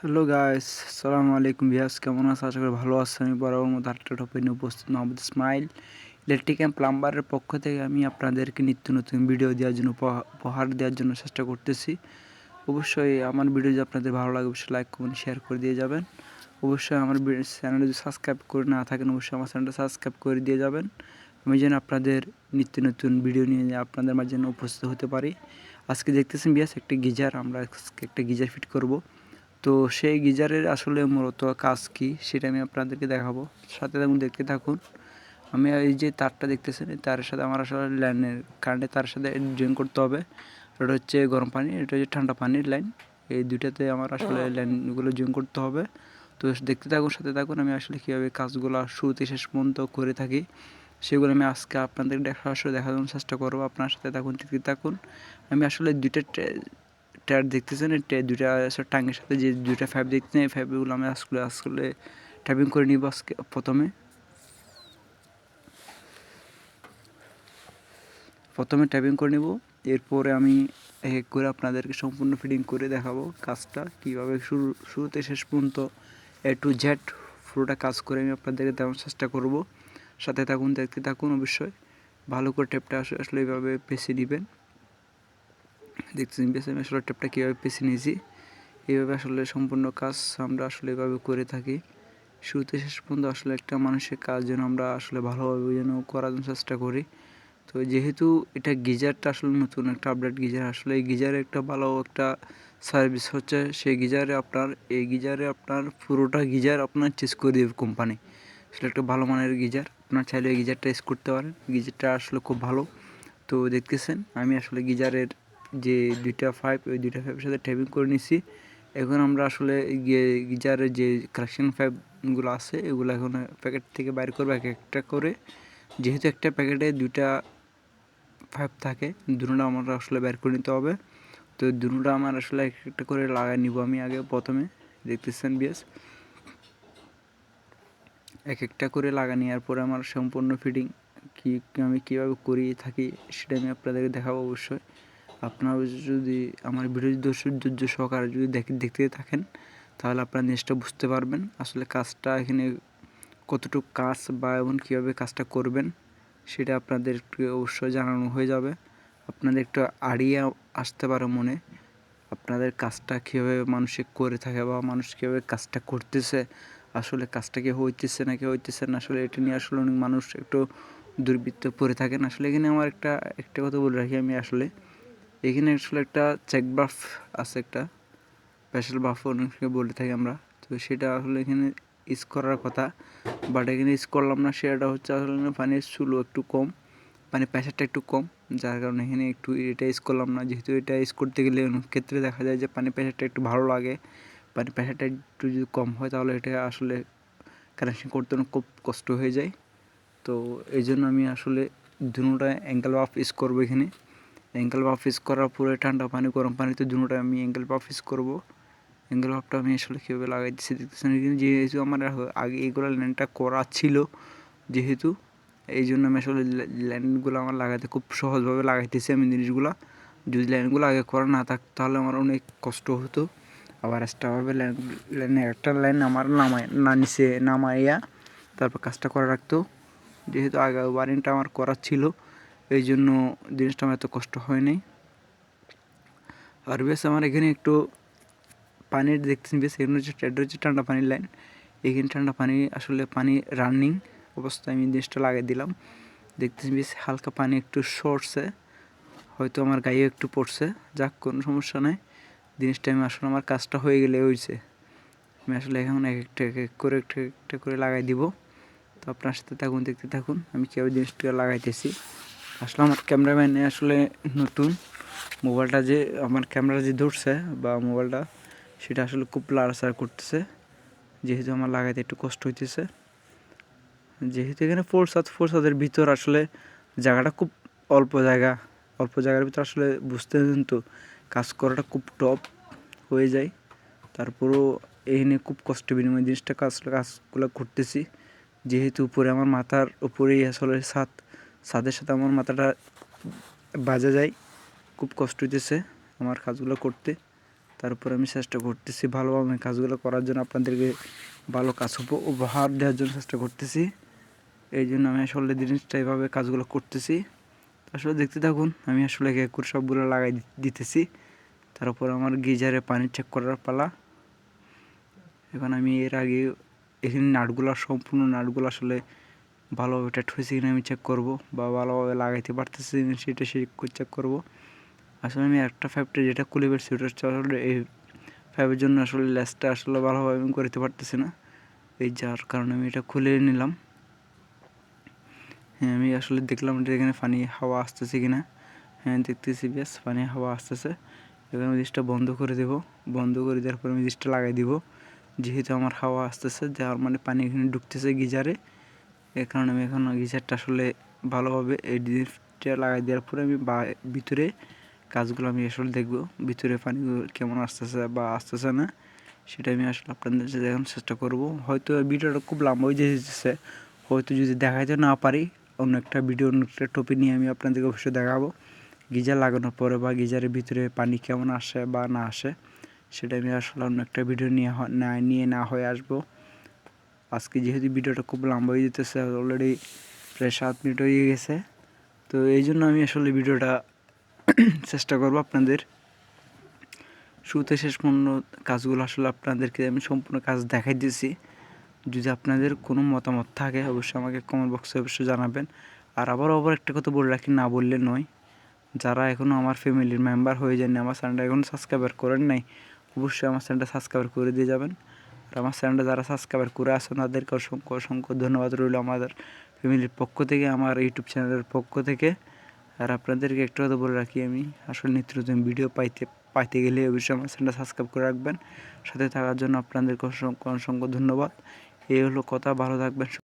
Hello guys সালামু আলাইকুম বিয়াস কেমন আছে? আশা করি ভালো আছে। আমি বরাবর মতো আটটা টপে নিয়ে উপস্থিত মোহাম্মদ ইসমাইল। ইলেকট্রিক অ্যান্ড প্লাম্বারের পক্ষ থেকে আমি আপনাদেরকে নিত্য নতুন ভিডিও দেওয়ার জন্য, উপহা- উপহার দেওয়ার জন্য চেষ্টা করতেছি। অবশ্যই আমার ভিডিও যদি আপনাদের ভালো লাগে, অবশ্যই লাইক কমেন্ট শেয়ার করে দিয়ে যাবেন। অবশ্যই আমার চ্যানেলে যদি সাবস্ক্রাইব করে না থাকেন, অবশ্যই আমার চ্যানেলটা সাবস্ক্রাইব করে দিয়ে যাবেন। আমি যেন আপনাদের নিত্য নতুন ভিডিও নিয়ে আপনাদের মাঝে উপস্থিত হতে পারি। আজকে দেখতেছেন বিয়াস একটা গিজার। আমরা একটা গিজার ফিট করব। তো সেই গিজারের আসলে মূলত কাজ কি সেটা আমি আপনাদেরকে দেখাবো। সাথে থাকুন, দেখতে থাকুন। আমি এই যে তারটা দেখতেছেন, এই তারের সাথে আমার আসলে লাইনের কারেন্টের তার সাথে জয়েন করতে হবে। এটা হচ্ছে গরম পানি, এটা হচ্ছে ঠান্ডা পানির লাইন এই দুইটাতে আমার আসলে লাইনগুলো জয়েন করতে হবে। তো দেখতে থাকুন, সাথে থাকুন, আমি আসলে কীভাবে কাজগুলো শুরুতে শেষ পর্যন্ত করে থাকি সেগুলো আমি আজকে আপনাদের দেখা আসলে দেখানোর চেষ্টা করব। আপনার সাথে থাকুন, দেখতে থাকুন। আমি আসলে দুইটা টায়ার দেখতেছেন এই টা- দুইটা আসলে টাঙ্গের সাথে যে দুইটা ফাইভ দেখতেছেন, এই ফাইভগুলো আমি আসলে আসলে ট্যাপিং করে নিব আজকে, প্রথমে। প্রথমে ট্যাপিং করে নিব, এরপরে আমি এক করে আপনাদেরকে সম্পূর্ণ ফিটিং করে দেখাবো কাজটা, কীভাবে শুরু, শুরুতে শেষ পর্যন্ত এ টু জেড পুরোটা কাজ করে আমি আপনাদেরকে দেওয়ার চেষ্টা করব। সাথে থাকুন, দেখতে থাকুন অবশ্যই। ভালো করে আসলে আসলে এইভাবে পেঁচিয়ে নেবেন। দেখতেছেন বেশ আমি আসলে টেপটা কীভাবে পেঁচিয়ে নিয়েছি। এইভাবে আসলে সম্পূর্ণ কাজ আমরা আসলে এভাবে করে থাকি। শুরুতে শেষ পর্যন্ত আসলে একটা মানুষের কাজ যেন আমরা আসলে ভালোভাবে যেন করার জন্য চেষ্টা করি। তো যেহেতু এটা গিজারটা আসলে নতুন একটা আপডেট গিজার, আসলে এই গিজারে একটা ভালো একটা সার্ভিস হচ্ছে। সেই গিজারে আপনার, এই গিজারে আপনার পুরোটা গিজার আপনার চেস করে দেবে কোম্পানি আসলে একটা ভালো মানের গিজার। আপনার চাইলে এই গিজারটা ইউজ করতে পারেন। গিজারটা আসলে খুব ভালো। তো দেখতেছেন, আমি আসলে গিজারের যে দুইটা পাইপ ওই দুইটা পাইপের সাথে টেপিং করে নিছি। এখন আমরা আসলে গিয়ে- গিজারের যে কালেকশন পাইপগুলো আছে, এগুলো এখন প্যাকেট থেকে বাইর করব এক একটা করে। যেহেতু একটা প্যাকেটে দুইটা পাইপ থাকে, দুটোটা আমরা আসলে বের করে নিতে হবে। তো দুটোটা আমার আসলে এক একটা করে লাগাই নিব আমি আগে প্রথমে, দেখতেছেন বিএস এক একটা করে লাগা নেওয়ার পরে আমার সম্পূর্ণ ফিটিং কি আমি কীভাবে করি থাকি, সেটা আমি আপনাদেরকে দেখাবো অবশ্যই। আপনারা যদি আমার ভিডিও ধৈর্য সহকারে যদি দেখে, দেখতে থাকেন, তাহলে আপনারা জিনিসটা বুঝতে পারবেন আসলে কাজটা এখানে কতটুকু কাজ বা এবং কীভাবে কাজটা করবেন, সেটা আপনাদের একটু অবশ্যই জানানো হয়ে যাবে। আপনাদের একটু আড়িয়ে আসতে পারে মনে, আপনাদের কাজটা কীভাবে মানুষে করে থাকে বা মানুষ কীভাবে কাজটা করতেছে, আসলে কাজটা কি হইতেছে নাকি হইতেছে না, আসলে এটা নিয়ে আসলে অনেক মানুষ একটু দুর্বৃত্ত পড়ে থাকেন। আসলে এখানে আমার একটা একটা কথা বলে রাখি আমি আসলে। এখানে আসলে একটা চেক বাফ আছে একটা স্পেশাল বাফ অনেকে বলে থাকি আমরা। তো সেটা আসলে এখানে ইউজ করার কথা বাট এখানে ইউজ করলাম না, সেটা হচ্ছে আসলে পানির চুলো একটু কম মানে প্রেশারটা একটু কম, যার কারণে এখানে একটু এটা ইউজ করলাম না। যেহেতু এটা ইউজ করতে গেলে অনেক ক্ষেত্রে দেখা যায় যে পানি প্রেশারটা একটু ভালো লাগে পানি প্রেশারটা একটু যদি কম হয়, তাহলে এটা আসলে কানেকশন করতে অনেক খুব কষ্ট হয়ে যায়। তো এই জন্য আমি আসলে দুটা অ্যাঙ্গেল বাফ ইউজ করব এখানে। অ্যাঙ্গেল বাফ ইউজ করার পরে ঠান্ডা, পানি, গরম পানিতে দুটোটা আমি অ্যাঙ্গেল বাফ ইউজ করব। অ্যাঙ্গেল বাফটা আমি আসলে কীভাবে লাগাই দিচ্ছি দেখতেছেন এখানে যেহেতু আমার আগে এইগুলো লাইনটা করা ছিল, যেহেতু এই জন্য আমি আসলে লাইনগুলো আমার লাগাতে খুব সহজভাবে লাগাইতেছি আমি জিনিসগুলো। যদি লাইনগুলো আগে করা না থাকতো তাহলে আমার অনেক কষ্ট হতো। আবার এক্সট্রাভাবে লাইন লাইনে একটা লাইন আমার নামায়, না নিচে নামাইয়া তারপর কাজটা করে রাখতো। যেহেতু আগে ওয়ারিংটা আমার করা ছিল এই জন্য জিনিসটা আমার এত কষ্ট হয়নি আর বেশ আমার এখানে একটু পানির দেখতেছেন বেশ, এখানে হচ্ছে এটা হচ্ছে ঠান্ডা পানির লাইন। এখানে ঠান্ডা পানি, আসলে পানি রানিং অবস্থায় আমি জিনিসটা লাগিয়ে দিলাম। দেখতেছি বেশ, হালকা পানি একটু সরছে, হয়তো আমার গায়ে একটু পড়ছে, যাক, কোনো সমস্যা নাই। জিনিসটা আমি আসলে আমার কাজটা হয়ে গেলে হয়েছে আমি আসলে এখন এক একটা, এক এক করে, একটা একটা করে লাগাই দিব। তো আপনার সাথে থাকুন, দেখতে থাকুন, আমি কীভাবে জিনিসটা লাগাইতেছি। আসলে আমার ক্যামেরাম্যানে আসলে নতুন। মোবাইলটা যে, আমার ক্যামেরা যে ধরছে বা মোবাইলটা, সেটা আসলে খুব লাড়াচাড়া করতেছে। যেহেতু আমার লাগাইতে একটু কষ্ট হইতেছে। যেহেতু এখানে ফোর সাত ফোর ভিতর আসলে জায়গাটা খুব অল্প জায়গা। অল্প জায়গার ভিতর আসলে বুঝতে তো, কাজ করাটা খুব টপ হয়ে যায়। তারপরেও এখানে খুব কষ্ট বিনিময় জিনিসটা কাজ, কাজগুলো করতেছি। যেহেতু উপরে আমার মাথার উপরেই আসলে ছাদ ছাদের সাথে আমার মাথাটা বাজা যায়, খুব কষ্ট হইতেছে আমার কাজগুলো করতে। তারপর আমি চেষ্টা করতেছি ভালোভাবে কাজগুলো করার জন্য আপনাদেরকে ভালো কাজ উপ- উপহার দেওয়ার জন্য চেষ্টা করতেছি। এই জন্য আমি আসলে জিনিসটা এইভাবে কাজগুলো করতেছি। আসলে দেখতে থাকুন, আমি আসলে এক এক করে সবগুলো লাগাই দিতেছি। তারপর আমার গিজারে পানি চেক করার পালা। এখন আমি এর আগে এখানে নাটগুলো, সম্পূর্ণ নাটগুলো আসলে ভালোভাবে টাইট হয়েছে কিনা আমি চেক করব বা ভালোভাবে লাগাইতে পারতেছি কিনা সেটা সে চেক করব। আসলে আমি একটা ফাইভটা যেটা পেরেছি ওটা হচ্ছে আসলে এই ফাইভের জন্য আসলে লেসটা আসলে ভালোভাবে আমি করতে পারতেছি না। এই যার কারণে আমি এটা খুলে নিলাম। হ্যাঁ আমি আসলে দেখলাম যে এখানে পানি, হাওয়া আসতেছে কিনা। হ্যাঁ দেখতেছি বেশ, পানি, হাওয়া আসতেছে। এখানে আমি জিনিসটা বন্ধ করে দেব। বন্ধ করে দেওয়ার পর আমি জিনিসটা লাগাই দিব। যেহেতু আমার হাওয়া আসতেছে, যার মানে পানি এখানে ঢুকতেছে গিজারে। এ কারণে আমি এখন গিজারটা আসলে ভালোভাবে এই জিনিসটা লাগাই দেওয়ার পরে আমি বা- ভিতরে কাজগুলো আমি আসলে দেখব। ভিতরে পানিগুলো কেমন আসতেছে বা আসতেছে না, সেটা আমি আসলে আপনাদের দেখানোর চেষ্টা করব। হয়তো ভিডিওটা খুব লম্বা হয়ে যেতেছে, হয়তো যদি দেখাইতে না পারি, অন্য একটা ভিডিও, অন্য একটা টপিক নিয়ে আমি আপনাদেরকে অবশ্যই দেখাবো। গিজার লাগানোর পরে বা গিজারের ভিতরে পানি কেমন আসে বা না আসে, সেটা আমি আসলে অন্য একটা ভিডিও নিয়ে নিয়ে না হয়ে আসব। আজকে যেহেতু ভিডিওটা খুব লম্বা হয়ে যেতেছে অলরেডি প্রায় সাত মিনিট হয়ে গেছে। তো এই জন্য আমি আসলে ভিডিওটা চেষ্টা করব আপনাদের শুরুতে শেষ পর্যন্ত কাজগুলো আসলে আপনাদেরকে আমি সম্পূর্ণ কাজ দেখাই দিয়েছি। যদি আপনাদের কোনো মতামত থাকে, অবশ্যই আমাকে কমেন্ট বক্সে অবশ্যই জানাবেন। আর আবার আবার একটা কথা বলে রাখি, না বললে নয়। যারা এখনও আমার ফ্যামিলির মেম্বার হয়ে যায়নি, আমার চ্যানেলটা এখনও সাবস্ক্রাইবার করেন নাই, অবশ্যই আমার চ্যানেলটা সাবস্ক্রাইবার করে দিয়ে যাবেন। আর আমার চ্যানেলটা যারা সাবস্ক্রাইবার করে আছে, তাদেরকে অসংখ্য অসংখ্য ধন্যবাদ রইল আমাদের ফ্যামিলির পক্ষ থেকে, আমার ইউটিউব চ্যানেলের পক্ষ থেকে। আর আপনাদেরকে একটু কথা বলে রাখি আমি, আসলে নিত্য নতুন ভিডিও পাইতে পাইতে গেলে অবশ্যই আমার চ্যানেলটা সাবস্ক্রাইব করে রাখবেন। সাথে থাকার জন্য আপনাদেরকে অসংখ্য অসংখ্য ধন্যবাদ। এই হলো কথা, ভালো থাকবেন